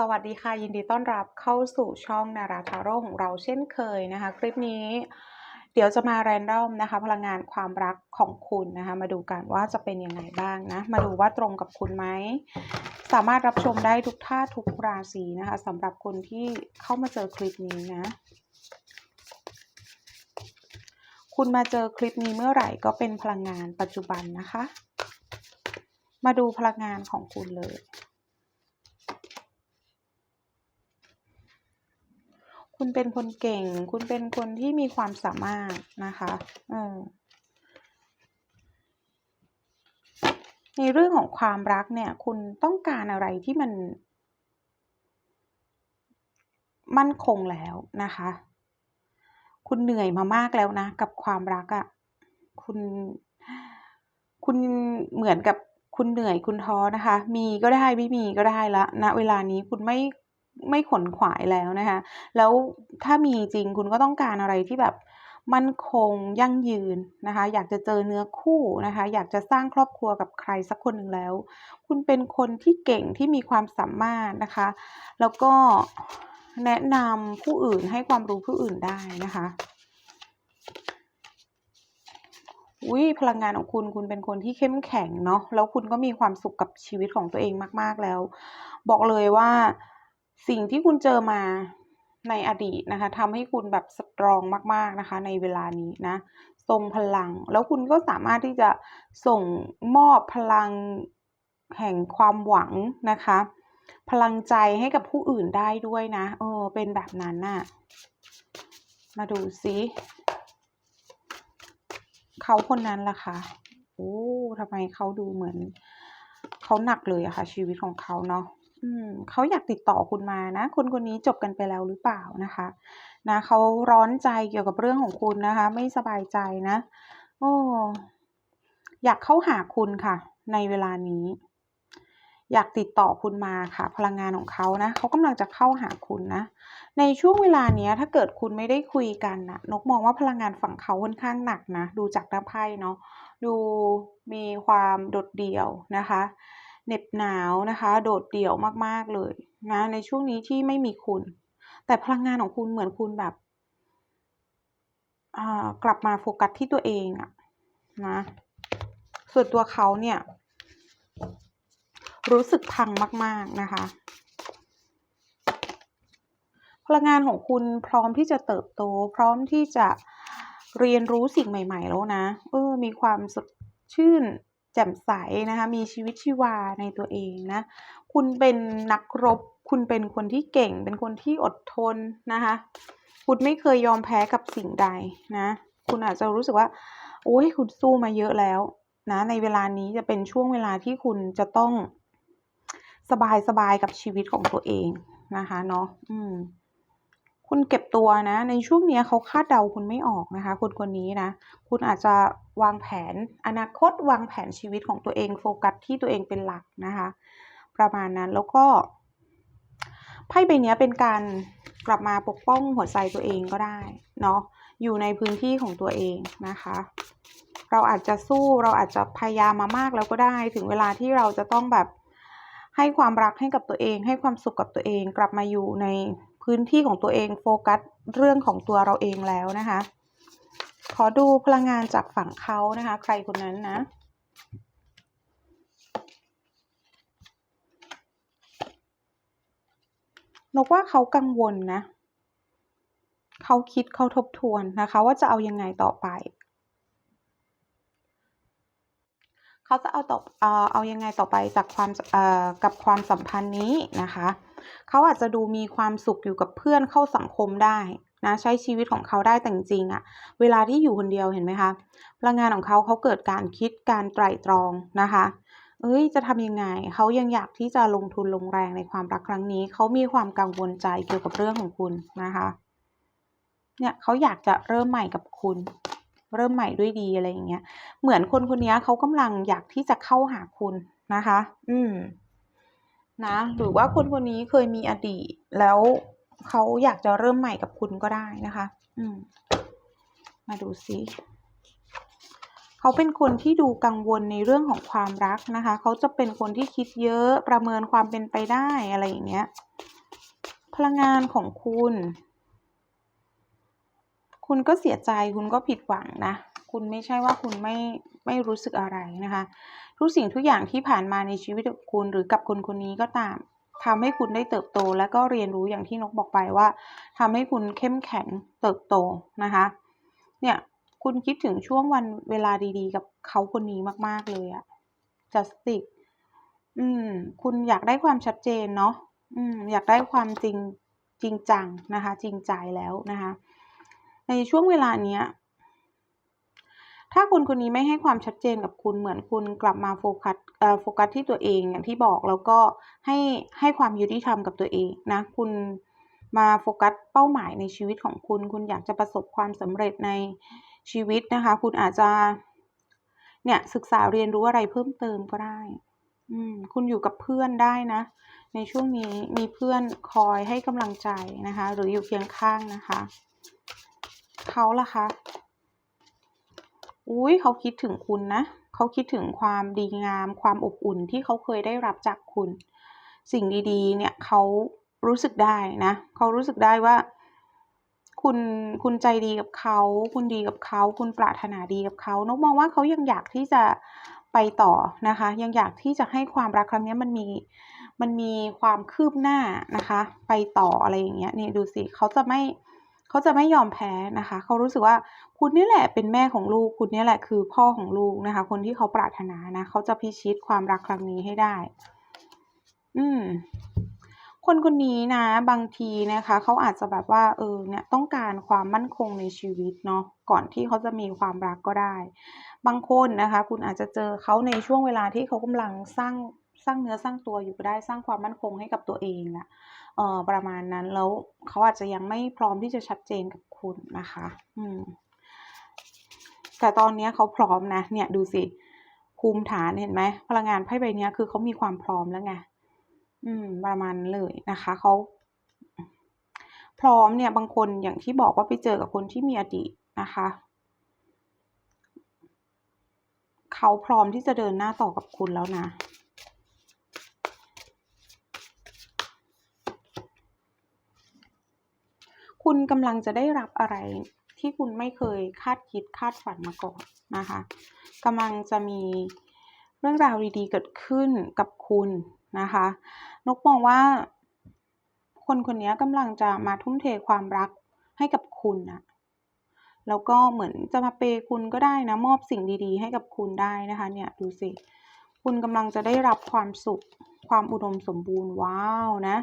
สวัสดีค่ะ ยินดีต้อนรับเข้าสู่ช่องนาราทาโร่ของเราเช่นเคยนะคะ คลิปนี้เดี๋ยวจะมาแรนดอมนะคะ พลังงานความรักของคุณนะคะ มาดูกันว่าจะเป็นยังไงบ้างนะ มาดูว่าตรงกับคุณไหม สามารถรับชมได้ทุกท่าทุกราศีนะคะสำหรับคนที่เข้ามาเจอคลิปนี้นะ คุณมาเจอคลิปนี้เมื่อไหร่ก็เป็นพลังงานปัจจุบันนะคะ มาดูพลังงานของคุณเลย คุณเป็นคนเก่ง คุณเป็นคนที่มีความสามารถนะคะเออในเรื่องของความรักเนี่ย คุณต้องการอะไรที่มัน มั่นคงแล้วนะคะ คุณเหนื่อยมามากแล้วนะ กับความรักอะ่ะ คุณ คุณเหมือนกับคุณเหนื่อยคุณท้อนะคะ มีก็ได้ไม่มีก็ได้ละณนะเวลานี้คุณไม่ ไม่ขนขวายแล้วนะคะ แล้วถ้ามีจริงคุณก็ต้องการอะไรที่แบบมั่นคงยั่งยืนนะคะ อยากจะเจอเนื้อคู่นะคะ อยากจะสร้างครอบครัวกับใครสักคนหนึ่งแล้ว คุณเป็นคนที่เก่งที่มีความสามารถนะคะ แล้วก็แนะนำผู้อื่นให้ความรู้ผู้อื่นได้นะคะอุ้ยพลังงานของคุณคุณเป็นคนที่เข้มแข็งเนาะแล้วคุณก็มีความสุขกับชีวิตของตัวเองมาก ๆแล้ว บอกเลยว่า สิ่งที่คุณเจอมาในอดีตนะคะทำให้คุณแบบสตรองมาก ๆนะคะ ในเวลานี้นะทรงพลัง แล้วคุณก็สามารถที่จะส่งมอบพลังแห่งความหวังนะคะ พลังใจให้กับผู้อื่นได้ด้วยนะเออเป็นแบบนั้นน่ะมาดูซิเขาคนนั้นล่ะคะโอ้ทำไมเขาดูเหมือน เขาหนักเลยอะค่ะชีวิตของเขาเนาะ อืม เขาอยากติดต่อคุณมานะ คนคนนี้จบกันไปแล้วหรือเปล่านะคะ นะ เขาร้อนใจเกี่ยวกับเรื่องของคุณนะคะ ไม่สบายใจนะ โอ้ อยากเข้าหาคุณค่ะ ในเวลานี้ อยากติดต่อคุณมาค่ะ พลังงานของเขานะเขากำลังจะเข้าหาคุณนะ ในช่วงเวลาเนี้ย ถ้าเกิดคุณไม่ได้คุยกันนะนกมองว่าพลังงานฝั่งเขาค่อนข้างหนักนะ ดูจากหน้าไพ่เนาะ ดูมีความโดดเดี่ยวนะคะ เหน็บหนาวนะคะ โดดเดี่ยวมากๆเลยนะในช่วงนี้ที่ไม่มีคุณ แต่พลังงานของคุณเหมือนคุณแบบกลับมาโฟกัสที่ตัวเองอะนะส่วนตัวเขาเนี่ย รู้สึกพังมาก ๆนะคะ พลังงานของคุณพร้อมที่จะเติบโต พร้อมที่จะเรียนรู้สิ่งใหม่ ๆ แล้วนะเออมีความสดชื่น แจ่มใสนะคะมีชีวิตชีวาในตัวเองนะคุณเป็นนักรบ คุณเป็นคนที่เก่ง เป็นคนที่อดทนนะคะคุณไม่เคยยอมแพ้กับสิ่งใดนะคุณอาจจะรู้สึกว่าโอ้ยคุณสู้มาเยอะแล้วนะในเวลานี้จะเป็นช่วงเวลาที่คุณจะต้องสบายสบายกับชีวิตของตัวเองนะคะเนาะอืม คุณเก็บตัวนะ ในช่วงนี้เขาคาดเดาคุณไม่ออกนะคะคนคนนี้นะ คุณอาจจะวางแผนอนาคตวางแผนชีวิตของตัวเองโฟกัสที่ตัวเองเป็นหลักนะคะ ประมาณนั้นแล้วก็ไพ่ใบนี้เป็นการกลับมาปกป้องหัวใจตัวเองก็ได้เนาะอยู่ในพื้นที่ของตัวเองนะคะ เราอาจจะสู้เราอาจจะพยายามมามากแล้วก็ได้ ถึงเวลาที่เราจะต้องแบบให้ความรักให้กับตัวเอง ให้ความสุขกับตัวเอง กลับมาอยู่ใน พื้นที่ของตัวเองโฟกัสเรื่องของตัวเราเองแล้วนะคะ ขอดูพลังงานจากฝั่งเขานะคะ ใครคนนั้นนะนกว่าเขากังวลนะ เขาคิดเขาทบทวนนะคะ ว่าจะเอายังไงต่อไป เขาจะเอาต่อเอายังไงต่อไปจากความกับความสัมพันธ์นี้นะคะ เขาอาจจะดูมีความสุขอยู่กับเพื่อนเข้าสังคมได้นะใช้ชีวิตของเขาได้แต่จริงอะเวลาที่อยู่คนเดียวเห็นไหมคะพลังงานของเขาเขาเกิดการคิดการไตร่ตรองนะคะเอ้ยจะทำยังไงเขายังอยากที่จะลงทุนลงแรงในความรักครั้งนี้ เขามีความกังวลใจเกี่ยวกับเรื่องของคุณนะคะเนี่ยเขาอยากจะเริ่มใหม่กับคุณ เริ่มใหม่ด้วยดีอะไรอย่างเงี้ย เหมือนคนคนนี้เขากำลังอยากที่จะเข้าหาคุณนะคะ อืม นะหรือว่าคนคนนี้เคยมีอดีต แล้วเขาอยากจะเริ่มใหม่กับคุณก็ได้นะคะ อืม มาดูซิเขเขาเป็นคนที่ดูกังวลในเรื่องของความรักนะคะ เขาจะเป็นคนที่คิดเยอะประเมินความเป็นไปได้อะไรอย่างเงี้ย พลังงานของคุณ คุณก็เสียใจคุณก็ผิดหวังนะ คุณไม่ใช่ว่าคุณไม่ไม่รู้สึกอะไรนะคะ ทุกสิ่งทุกอย่างที่ผ่านมาในชีวิตของคุณหรือกับคนคนนี้ก็ตามทำให้คุณได้เติบโตและก็เรียนรู้อย่างที่นกบอกไปว่าทำให้คุณเข้มแข็งเติบโตนะคะ เนี่ยคุณคิดถึงช่วงวันเวลาดีๆ กับเขาคนนี้มาก ๆ เลยอะ justice อืม คุณอยากได้ความชัดเจนเนาะอืม อยากได้ความจริงจริงจังนะคะ จริงใจแล้วนะคะ ในช่วงเวลาเนี้ย ถ้าคุณคนนี้ไม่ให้ความชัดเจนกับคุณเหมือนคุณกลับมาโฟกัสโฟกัสที่ตัวเองอย่างที่บอกแล้วก็ให้ให้ความยุติธรรมกับตัวเองนะคุณมาโฟกัสเป้าหมายในชีวิตของคุณ คุณอยากจะประสบความสำเร็จในชีวิตนะคะ คุณอาจจะเนี่ยศึกษาเรียนรู้อะไรเพิ่มเติมก็ได้ อืมคุณอยู่กับเพื่อนได้นะ ในช่วงนี้มีเพื่อนคอยให้กำลังใจนะคะ หรืออยู่เคียงข้างนะคะ เขาล่ะคะ อุ้ยเขาคิดถึงคุณนะ เขาคิดถึงความดีงาม ความอบอุ่นที่เขาเคยได้รับจากคุณ สิ่งดีๆ เนี่ยเขารู้สึกได้นะ เขารู้สึกได้ว่า คุณคุณใจดีกับเขา คุณดีกับเขา คุณปรารถนาดีกับเขานกมองว่าเขายังอยากที่จะไปต่อนะคะ ยังอยากที่จะให้ความรักครั้งนี้มันมีมันมีความคืบหน้านะคะ ไปต่ออะไรอย่างเงี้ยนี่ดูสิเขาจะไม่ เขาจะไม่ยอมแพ้นะคะ เขารู้สึกว่าคุณนี่แหละเป็นแม่ของลูก คุณนี่แหละคือพ่อของลูกนะคะ คนที่เขาปรารถนานะ เขาจะพิชิตความรักครั้งนี้ให้ได้ อืม คนคนนี้นะ บางทีนะคะ เขาอาจจะแบบว่า เออ เนี่ย ต้องการความมั่นคงในชีวิตเนาะ ก่อนที่เขาจะมีความรักก็ได้ บางคนนะคะ คุณอาจจะเจอเขาในช่วงเวลาที่เขากำลังสร้าง สร้างเนื้อสร้างตัวอยู่ได้สร้างความมั่นคงให้กับตัวเองอะเออประมาณนั้นแล้วเขาอาจจะยังไม่พร้อมที่จะชัดเจนกับคุณนะคะ อืม แต่ตอนเนี้ยเขาพร้อมนะ เนี่ยดูสิภูมิฐานเห็นไหมพลังงานไพ่ใบนี้คือเขามีความพร้อมแล้วไงอืม ประมาณเลยนะคะเขาพร้อมเนี่ยบางคนอย่างที่บอกว่าไปเจอกับคนที่มีอดีตนะคะเขาพร้อมที่จะเดินหน้าต่อกับคุณแล้วนะ คุณกำลังจะได้รับอะไรที่คุณไม่เคยคาดคิดคาดฝันมาก่อนนะคะกำลังจะมีเรื่องราวดีๆ เกิดขึ้นกับคุณนะคะ นกมองว่า คนคนนี้กำลังจะมาทุ่มเทความรักให้กับคุณนะแล้วก็เหมือนจะมาเปย์คุณก็ได้นะ มอบสิ่งดีๆ ให้กับคุณได้นะคะเนี่ยดูสิ คุณกำลังจะได้รับความสุข ความอุดมสมบูรณ์ว้าวนะ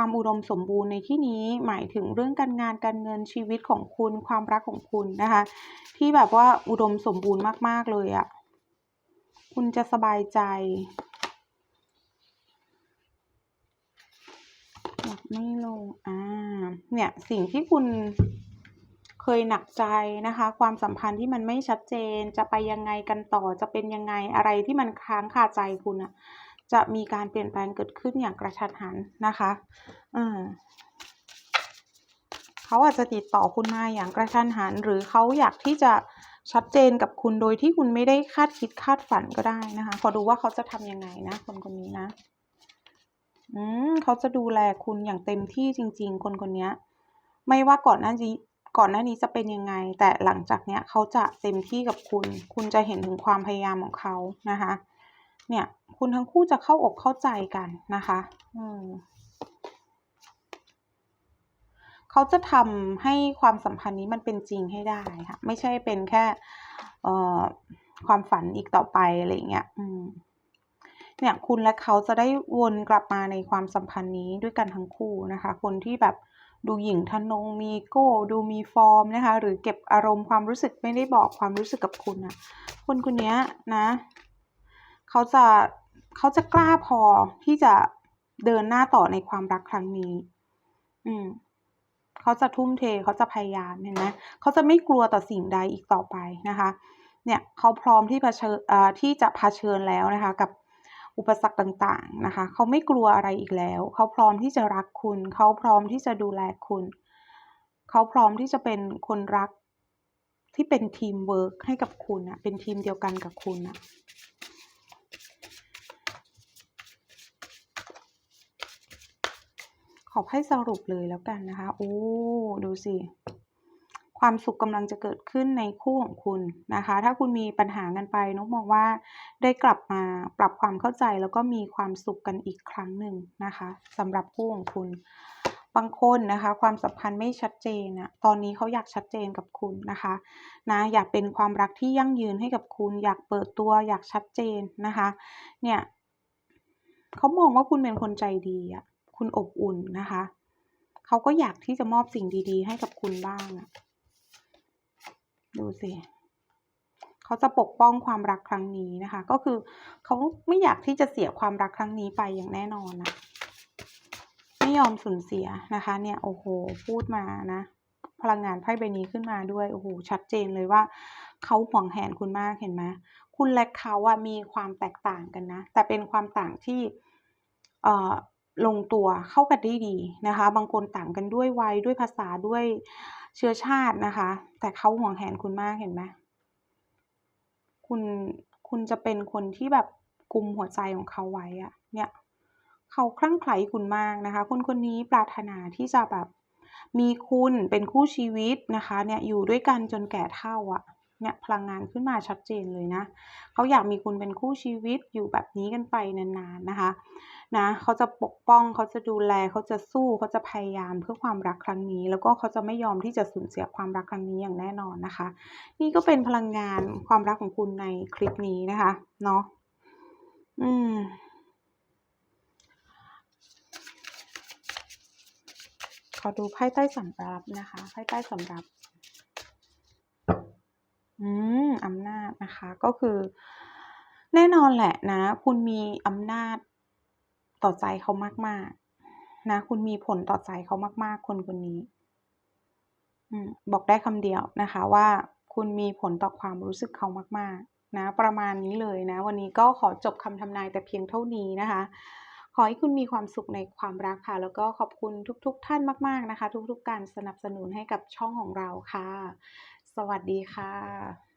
ความอุดมสมบูรณ์ในที่นี้หมายถึงเรื่องการงานการเงินชีวิตของคุณ ความรักของคุณนะคะ ที่แบบว่าอุดมสมบูรณ์มาก ๆ เลยอะ่ะ คุณจะสบายใจไม่ลงอ่าเนี่ยสิ่งที่คุณเคยหนักใจนะคะ ความสัมพันธ์ที่มันไม่ชัดเจนจะไปยังไงกันต่อจะเป็นยังไงอะไรที่มันค้างคาใจคุณอะ จะมีการเปลี่ยนแปลงเกิดขึ้นอย่างกระทันหันนะคะอืมเขาอาจจะติดต่อคุณมาอย่างกระทันหัน หรือเขาอยากที่จะชัดเจนกับคุณโดยที่คุณไม่ได้คาดคิดคาดฝันก็ได้นะคะ ขอดูว่าเขาจะทำยังไงนะ คนคนนี้นะ อืมเขาจะดูแลคุณอย่างเต็มที่จริง ๆ คนคนนี้ไม่ว่าก่อนหน้านี้ก่อนหน้านี้จะเป็นยังไง แต่หลังจากเนี้ยเขาจะเต็มที่กับคุณ คุณจะเห็นถึงความพยายามของเขานะคะ เนี่ย คุณทั้งคู่จะเข้าอกเข้าใจกันนะคะอืมเขาจะทำให้ความสัมพันธ์นี้มันเป็นจริงให้ได้ค่ะ ไม่ใช่เป็นแค่เอ่อความฝันอีกต่อไปอะไรเงี้ยอืมเนี่ยคุณและเขาจะได้วนกลับมาในความสัมพันธ์นี้ด้วยกันทั้งคู่นะคะ คนที่แบบดูหยิ่งทะนงมีโก้ดูมีฟอร์มนะคะ หรือเก็บอารมณ์ความรู้สึกไม่ได้บอกความรู้สึกกับคุณอะคนคนนี้นะ เขาจะเขาจะกล้าพอที่จะเดินหน้าต่อในความรักครั้งนี้ อืมเขาจะทุ่มเทเขาจะพยายามเห็นไหมเขาจะไม่กลัวต่อสิ่งใดอีกต่อไปนะคะ เนี่ยเขาพร้อมที่เผชิญอ่าที่จะเผชิญแล้วนะคะ กับอุปสรรคต่างๆนะคะ เขาไม่กลัวอะไรอีกแล้ว เขาพร้อมที่จะรักคุณ เขาพร้อมที่จะดูแลคุณ เขาพร้อมที่จะเป็นคนรักที่เป็นทีมเวิร์กให้กับคุณอะเป็นทีมเดียวกันกับคุณอะ ขอให้สรุปเลยแล้วกันนะคะ โอ้ ดูสิ ความสุขกำลังจะเกิดขึ้นในคู่ของคุณนะคะ ถ้าคุณมีปัญหากันไปนุกมองว่าได้กลับมาปรับความเข้าใจแล้วก็มีความสุขกันอีกครั้งหนึ่งนะคะสำหรับคู่ของคุณบางคนนะคะความสัมพันธ์ไม่ชัดเจนอะตอนนี้เขาอยากชัดเจนกับคุณนะคะนะอยากเป็นความรักที่ยั่งยืนให้กับคุณ อยากเปิดตัวอยากชัดเจนนะคะเนี่ยเขามองว่าคุณเป็นคนใจดีอะ คุณอบอุ่นนะคะ เขาก็อยากที่จะมอบสิ่งดีๆ ให้กับคุณบ้างอะดูสิเขาจะปกป้องความรักครั้งนี้นะคะ ก็คือเขาไม่อยากที่จะเสียความรักครั้งนี้ไปอย่างแน่นอนนะไม่ยอมสูญเสียนะคะ เนี่ยโอ้โหพูดมานะพลังงานไพ่ใบนี้ขึ้นมาด้วยโอ้โหชัดเจนเลยว่าเขาหวงแหนคุณมากเห็นไหมคุณและเขาอะมีความแตกต่างกันนะ แต่เป็นความต่างที่เอ่อ ลงตัวเข้ากันได้ดีนะคะ บางคนต่างกันด้วยวัยด้วยภาษาด้วยเชื้อชาตินะคะ แต่เขาห่วงแหนคุณมากเห็นไหมคุณคุณจะเป็นคนที่แบบกุมหัวใจของเขาไว้อะเนี่ยเขาคลั่งไคล้คุณมากนะคะ คนคนนี้ปรารถนาที่จะแบบมีคุณเป็นคู่ชีวิตนะคะ เนี่ยอยู่ด้วยกันจนแก่เฒ่าอะ เนี่ยพลังงานขึ้นมาชัดเจนเลยนะเขาอยากมีคุณเป็นคู่ชีวิตอยู่แบบนี้กันไปนานๆนะคะนะเขาจะปกป้องเขาจะดูแลเขาจะสู้เขาจะพยายามเพื่อความรักครั้งนี้ แล้วก็เขาจะไม่ยอมที่จะสูญเสียความรักครั้งนี้อย่างแน่นอนนะคะ นี่ก็เป็นพลังงานความรักของคุณในคลิปนี้นะคะเนาะอืมขอดูไพ่ใต้สำรับนะคะไพ่ใต้สำรับ อืม อำนาจนะคะ ก็คือ แน่นอนแหละนะ คุณมีอำนาจต่อใจเขามาก ๆ นะ คุณมีผลต่อใจเขามาก ๆ คนคนนี้ อืม บอกได้คำเดียวนะคะว่า คุณมีผลต่อความรู้สึกเขามาก ๆ นะ ประมาณนี้เลยนะ วันนี้ก็ขอจบคำทำนายแต่เพียงเท่านี้นะคะ ขอให้คุณมีความสุขในความรักค่ะ แล้วก็ขอบคุณทุก ๆ ท่านมาก ๆ นะคะ ทุก ๆ การสนับสนุนให้กับช่องของเราค่ะ สวัสดีค่ะ